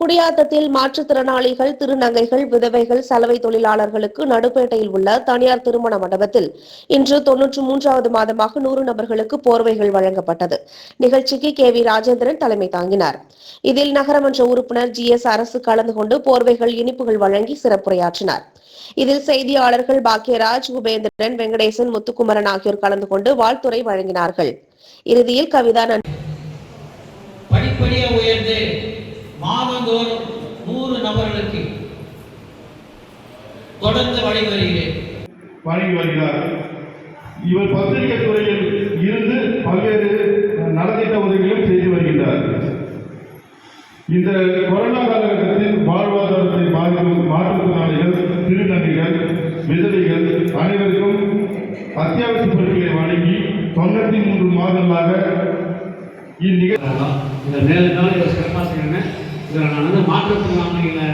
குடியாத்தத்தில் மாற்றுத்திறனாளிகள் திருநங்கைகள் விதவைகள் சலவை தொழிலாளர்களுக்கு நடுப்பேட்டையில் உள்ள தனியார் திருமண மண்டபத்தில் இன்று தொன்னூற்று மூன்றாவது மாதமாக நூறு நபர்களுக்கு போர்வைகள் வழங்கப்பட்டது. நிகழ்ச்சிக்கு கே வி ராஜேந்திரன் தலைமை தாங்கினார். இதில் நகரமன்ற உறுப்பினர் ஜி எஸ் அரசு கலந்து கொண்டு போர்வைகள் இனிப்புகள் வழங்கி சிறப்புரையாற்றினார். இதில் செய்தியாளர்கள் பாக்கியராஜ் உபேந்திரன் வெங்கடேசன் முத்துக்குமரன் ஆகியோர் கலந்து கொண்டு வாழ்த்துறை வழங்கினார்கள். இறுதியில் கவிதா நன்றி நபர்களுக்கு தொடர்ந்து வழங்கி வருகிறேன் வழங்கி வருகிறார் இவர் பத்திரிகை துறையில் இருந்து பல்வேறு நலத்திட்ட உதவிகளும் செய்து வருகின்றார். இந்த கொரோனா காலகட்டத்தில் வாழ்வாதாரத்தை பாதிக்கும் மாற்றுத்திறனாளிகள் திருநங்கைகள் விதவைகள் அனைவருக்கும் அத்தியாவசிய பொருட்களை வழங்கி தொண்ணூற்றி மூன்று மாதங்களாக இந்நிகழ்ச்சி இதை சிறப்பாக செய்யணும் நான் வந்து மாற்றுத்திறனாளிகளை